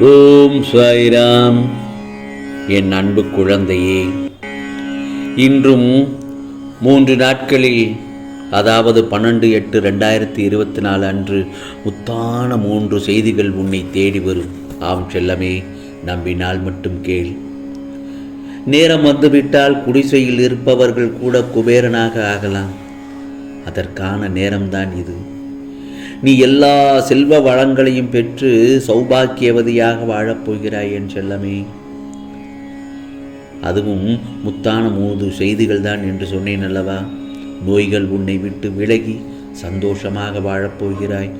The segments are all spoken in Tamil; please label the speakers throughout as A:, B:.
A: ஓம் சாய்ராம். என் அன்பு குழந்தையே இன்றும் மூன்று நாட்களில் அதாவது பன்னெண்டு எட்டு ரெண்டாயிரத்தி இருபத்தி நாலு அன்று முத்தான மூன்று செய்திகள் உன்னை தேடி வரும். ஆம் செல்லமே நம்பினால் மட்டும் கேள். நேரம் வந்துவிட்டால் குடிசையில் இருப்பவர்கள் கூட குபேரனாக ஆகலாம். அதற்கான நேரம்தான் இது. நீ எல்லா செல்வ வளங்களையும் பெற்று சௌபாக்கியவதியாக வாழப்போகிறாய் என் செல்லமே. அதுவும் முத்தான மூது செய்திகள் தான் என்று சொன்னேன் அல்லவா? நோய்கள் உன்னை விட்டு விலகி சந்தோஷமாக வாழப்போகிறாய்.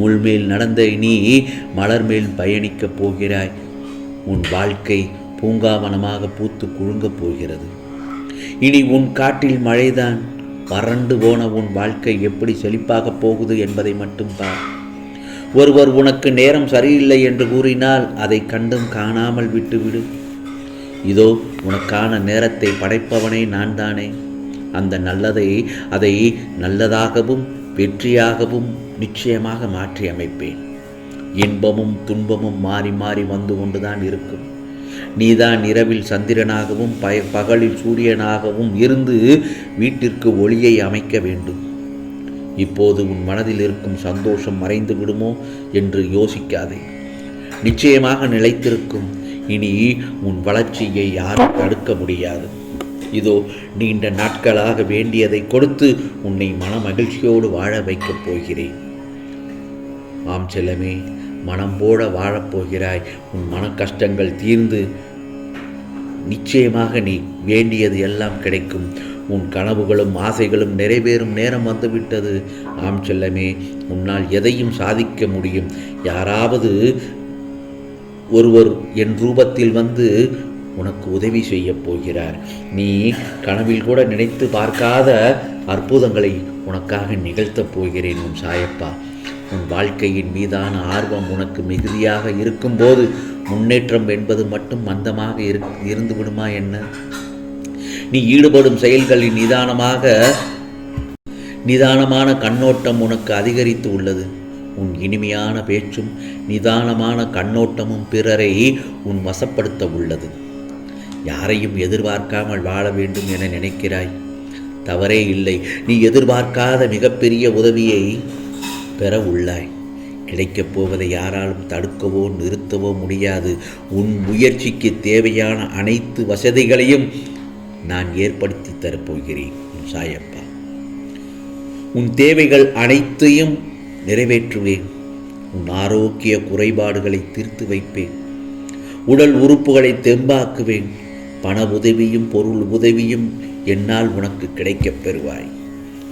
A: முள்மேல் நடந்த நீ மலர் மேல் பயணிக்கப் போகிறாய். உன் வாழ்க்கை பூங்காவனமாக பூத்து குழுங்கப் போகிறது. இனி உன் காட்டில் மழைதான். வறண்டு போன உன் வாழ்க்கை எப்படி செழிப்பாகப் போகுது என்பதை மட்டும் பார். ஒருவர் உனக்கு நேரம் சரியில்லை என்று கூறினால் அதை கண்டும் காணாமல் விட்டுவிடு. இதோ உனக்கான நேரத்தை படைப்பவனே நான் தானே அந்த நல்லதை அதை நல்லதாகவும் வெற்றியாகவும் நிச்சயமாக மாற்றி அமைப்பேன் இன்பமும் துன்பமும் மாறி மாறி வந்து கொண்டுதான் இருக்கும். நீதான் இரவில் சந்திரனாகவும் பய பகலில் சூரியனாகவும் இருந்து வீட்டிற்கு ஒளியை அமைக்க வேண்டும். இப்போது உன் மனதில் இருக்கும் சந்தோஷம் மறைந்து விடுமோ என்று யோசிக்காதே. நிச்சயமாக நிலைத்திருக்கும். இனி உன் வளர்ச்சியை யாரும் தடுக்க முடியாது. இதோ நீண்ட நாட்களாக வேண்டியதை கொடுத்து உன்னை மன மகிழ்ச்சியோடு வாழ வைக்கப் போகிறேன். ஆம் செல்லமே மனம் போட வாழப்போகிறாய். உன் மன கஷ்டங்கள் தீர்ந்து நிச்சயமாக நீ வேண்டியது எல்லாம் கிடைக்கும். உன் கனவுகளும் ஆசைகளும் நிறைவேறும் நேரம் வந்துவிட்டது. ஆம் செல்லமே உன்னால் எதையும் சாதிக்க முடியும். யாராவது ஒருவர் என் ரூபத்தில் வந்து உனக்கு உதவி செய்ய போகிறார். நீ கனவில் கூட நினைத்து பார்க்காத அற்புதங்களை உனக்காக நிகழ்த்தப் போகிறேன் உன் சாயப்பா. உன் வாழ்க்கையின் மீதான ஆர்வம் உனக்கு மிகுதியாக இருக்கும்போது முன்னேற்றம் என்பது மட்டும் மந்தமாக இரு இருந்து விடுமா என்ன? நீ ஈடுபடும் செயல்களின் நிதானமாக நிதானமான கண்ணோட்டம் உனக்கு அதிகரித்து உள்ளது. உன் இனிமையான பேச்சும் நிதானமான கண்ணோட்டமும் பிறரை உன் வசப்படுத்த உள்ளது. யாரையும் எதிர்பார்க்காமல் வாழ வேண்டும் என நினைக்கிறாய். தவறே இல்லை. நீ எதிர்பார்க்காத மிகப்பெரிய உதவியை பெற உள்ளாய். கிடைக்கப் போவதை யாராலும் தடுக்கவோ நிறுத்தவோ முடியாது. உன் முயற்சிக்கு தேவையான அனைத்து வசதிகளையும் நான் ஏற்படுத்தி தரப்போகிறேன் உன் சாயப்பா. உன் தேவைகள் அனைத்தையும் நிறைவேற்றுவேன். உன் ஆரோக்கிய குறைபாடுகளை தீர்த்து வைப்பேன். உடல் உறுப்புகளை தெம்பாக்குவேன். பண உதவியும் பொருள் உதவியும் என்னால் உனக்கு கிடைக்கப் பெறுவாய்.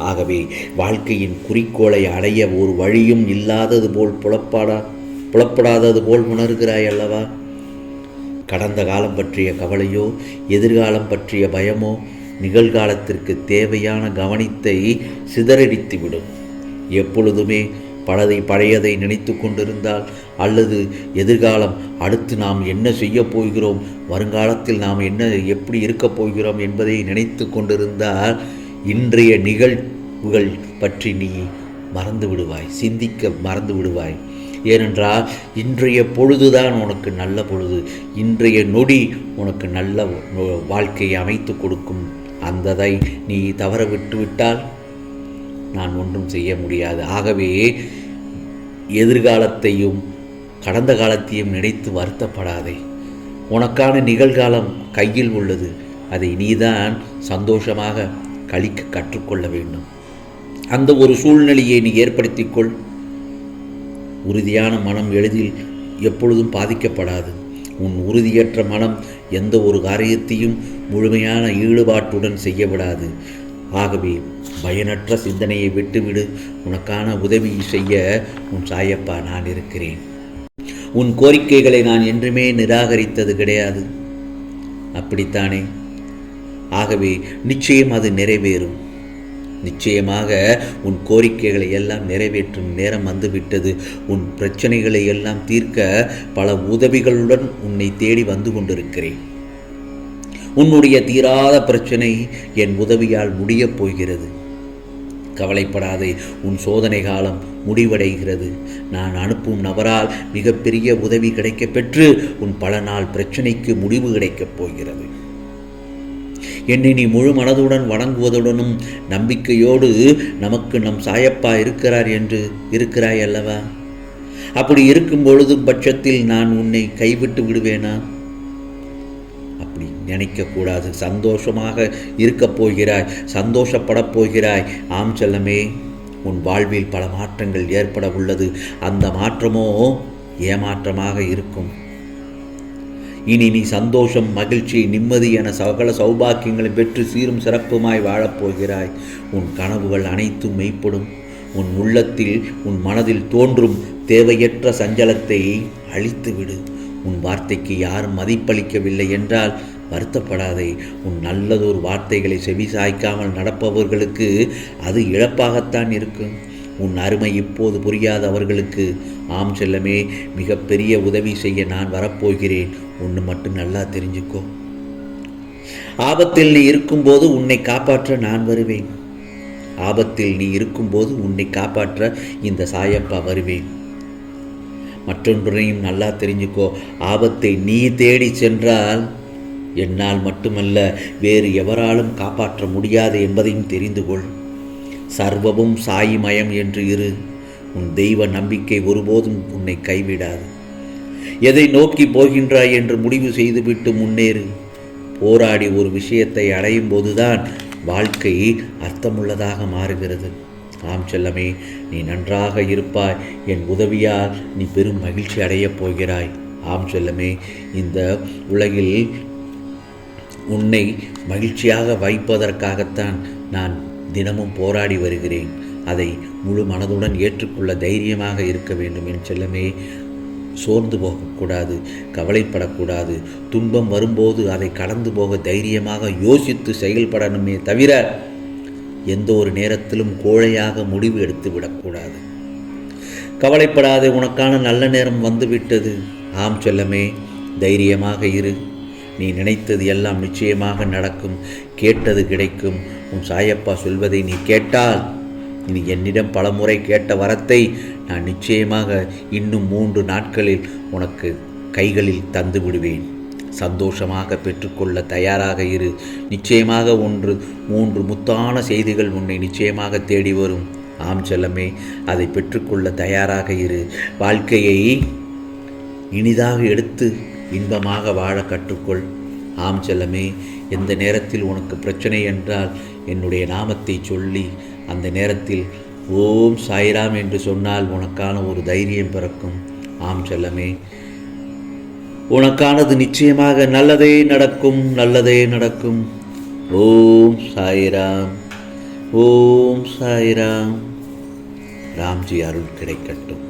A: ஆகவே வாழ்க்கையின் குறிக்கோளை அடைய ஒரு வழியும் இல்லாதது போல் புலப்பாடா புலப்படாதது போல் உணர்கிறாய் அல்லவா? கடந்த காலம் பற்றிய கவலையோ எதிர்காலம் பற்றிய பயமோ நிகழ்காலத்திற்கு தேவையான கவனத்தை சிதறடித்துவிடும். எப்பொழுதுமே பழதை பழையதை நினைத்து கொண்டிருந்தால் அல்லது எதிர்காலம் அடுத்து நாம் என்ன செய்ய போகிறோம் வருங்காலத்தில் நாம் என்ன எப்படி இருக்கப் போகிறோம் என்பதை நினைத்து கொண்டிருந்தால் இன்றைய நிகழ்வுகள் பற்றி நீ மறந்து விடுவாய் சிந்திக்க மறந்து விடுவாய். ஏனென்றால் இன்றைய பொழுதுதான் உனக்கு நல்ல பொழுது இன்றைய நொடி உனக்கு நல்ல வாழ்க்கையை அமைத்து கொடுக்கும். அந்ததை நீ தவற விட்டுவிட்டால் நான் ஒன்றும் செய்ய முடியாது. ஆகவே எதிர்காலத்தையும் கடந்த காலத்தையும் நினைத்து வருத்தப்படாதே. உனக்கான நிகழ்காலம் கையில் உள்ளது. அதை நீதான் சந்தோஷமாக கழிக்க கற்றுக்கொள்ள வேண்டும். அந்த ஒரு சூழ்நிலையை நீ ஏற்படுத்திக்கொள். உறுதியான மனம் எளிதில் எப்பொழுதும் பாதிக்கப்படாது. உன் உறுதியற்ற மனம் எந்த ஒரு காரியத்தையும் முழுமையான ஈடுபாட்டுடன் செய்ய விடாது ஆகவே பயனற்ற சிந்தனையை விட்டுவிடு. உனக்கான உதவி செய்ய உன் சாயப்பா நான் இருக்கிறேன். உன் கோரிக்கைகளை நான் என்றுமே நிராகரித்தது கிடையாது. அப்படித்தானே? ஆகவே நிச்சயம் அது நிறைவேறும். நிச்சயமாக உன் கோரிக்கைகளை எல்லாம் நிறைவேற்றும் நேரம் வந்துவிட்டது. உன் பிரச்சனைகளை எல்லாம் தீர்க்க பல உதவிகளுடன் உன்னை தேடி வந்து கொண்டிருக்கிறேன். உன்னுடைய தீராத பிரச்சனை என் உதவியால் முடியப் போகிறது. கவலைப்படாதே உன் சோதனை காலம் முடிவடைகிறது. நான் அனுப்பும் நபரால் மிகப்பெரிய உதவி கிடைக்கப் பெற்று உன் பல நாள் பிரச்சனைக்கு முடிவு கிடைக்கப் போகிறது. என்னை நீ முழு மனதுடன் வணங்குவதுடனும் நம்பிக்கையோடு நமக்கு நம் சாயப்பா இருக்கிறார் என்று இருக்கிறாய் அல்லவா? அப்படி இருக்கும் பொழுது பட்சத்தில் நான் உன்னை கைவிட்டு விடுவேனா? அப்படி நினைக்கக்கூடாது சந்தோஷமாக இருக்கப் போகிறாய். சந்தோஷப்படப் போகிறாய். ஆம் செல்லமே உன் வாழ்வில் பல மாற்றங்கள் ஏற்பட உள்ளது. அந்த மாற்றமோ ஏமாற்றமாக இருக்கும். இனி நீ சந்தோஷம் மகிழ்ச்சி நிம்மதி என சகல சௌபாக்கியங்களை பெற்று சீரும் சிறப்புமாய் வாழப்போகிறாய். உன் கனவுகள் அனைத்தும் மெய்ப்படும். உன் உள்ளத்தில் உன் மனதில் தோன்றும் தேவையற்ற சஞ்சலத்தை அழித்துவிடு. உன் வார்த்தைக்கு யாரும் மதிப்பளிக்கவில்லை என்றால் வருத்தப்படாதே. உன் நல்லதொரு வார்த்தைகளை செவி சாய்க்காமல் நடப்பவர்களுக்கு அது இழப்பாகத்தான் இருக்கும். உன் அருமை இப்போது புரியாத அவர்களுக்கு ஆம் செல்லமே மிகப்பெரிய உதவி செய்ய நான் வரப்போகிறேன். ஒன்று மட்டும் நல்லா தெரிஞ்சுக்கோ. ஆபத்தில் நீ இருக்கும்போது உன்னை காப்பாற்ற நான் வருவேன். ஆபத்தில் நீ இருக்கும்போது உன்னை காப்பாற்ற இந்த சாயப்பா வருவேன். மற்றொன்றையும் நல்லா தெரிஞ்சுக்கோ. ஆபத்தை நீ தேடி சென்றால் என்னால் மட்டுமல்ல வேறு எவராலும் காப்பாற்ற முடியாது என்பதையும் தெரிந்து கொள். சர்வமும் சாயிமயம் என்று இரு. உன் தெய்வ நம்பிக்கை ஒருபோதும் உன்னை கைவிடாது. எதை நோக்கி போகின்றாய் என்று முடிவு செய்துவிட்டு முன்னேறு. போராடி ஒரு விஷயத்தை அடையும் போதுதான் வாழ்க்கை அர்த்தமுள்ளதாக மாறுகிறது. ஆம் செல்லமே நீ நன்றாக இருப்பாய். என் உதவியால் நீ பெரும் மகிழ்ச்சி அடையப் போகிறாய். ஆம் செல்லமே இந்த உலகில் உன்னை மகிழ்ச்சியாக வைப்பதற்காகத்தான் நான் தினமும் போராடி வருகிறேன். அதை முழு மனதுடன் ஏற்றுக்கொள்ள தைரியமாக இருக்க வேண்டும். என் செல்லமே சோர்ந்து போகக்கூடாது கவலைப்படக்கூடாது. துன்பம் வரும்போது அதை கடந்து போக தைரியமாக யோசித்து செயல்படணுமே தவிர எந்த ஒரு நேரத்திலும் கோழையாக முடிவு எடுத்து விடக்கூடாது. கவலைப்படாதே உனக்கான நல்ல நேரம் வந்துவிட்டது. ஆம் செல்லமே தைரியமாக இரு. நீ நினைத்தது எல்லாம் நிச்சயமாக நடக்கும் கேட்டது கிடைக்கும். உன் சாயப்பா சொல்வதை நீ கேட்டால் நீ என்னிடம் பலமுறை கேட்ட வரத்தை நான் நிச்சயமாக இன்னும் மூன்று நாட்களில் உனக்கு கைகளில் தந்து விடுவேன். சந்தோஷமாக பெற்றுக்கொள்ள தயாராக இரு. நிச்சயமாக ஒன்று மூன்று முத்தான செய்திகள் உன்னை நிச்சயமாக தேடி வரும். ஆம் செல்லமே அதை பெற்றுக்கொள்ள தயாராக இரு. வாழ்க்கையை இனிதாக எடுத்து இன்பமாக வாழ கற்றுக்கொள். ஆம் செல்லமே எந்த நேரத்தில் உனக்கு பிரச்சனை என்றால் என்னுடைய நாமத்தை சொல்லி அந்த நேரத்தில் ஓம் சாய்ராம் என்று சொன்னால் உனக்கான ஒரு தைரியம் பிறக்கும். ஆம் செல்லமே உனக்கானது நிச்சயமாக நல்லதே நடக்கும் நல்லதே நடக்கும். ஓம் சாய்ராம் ஓம் சாய்ராம். ராம்ஜி அருள் கிடைக்கட்டும்.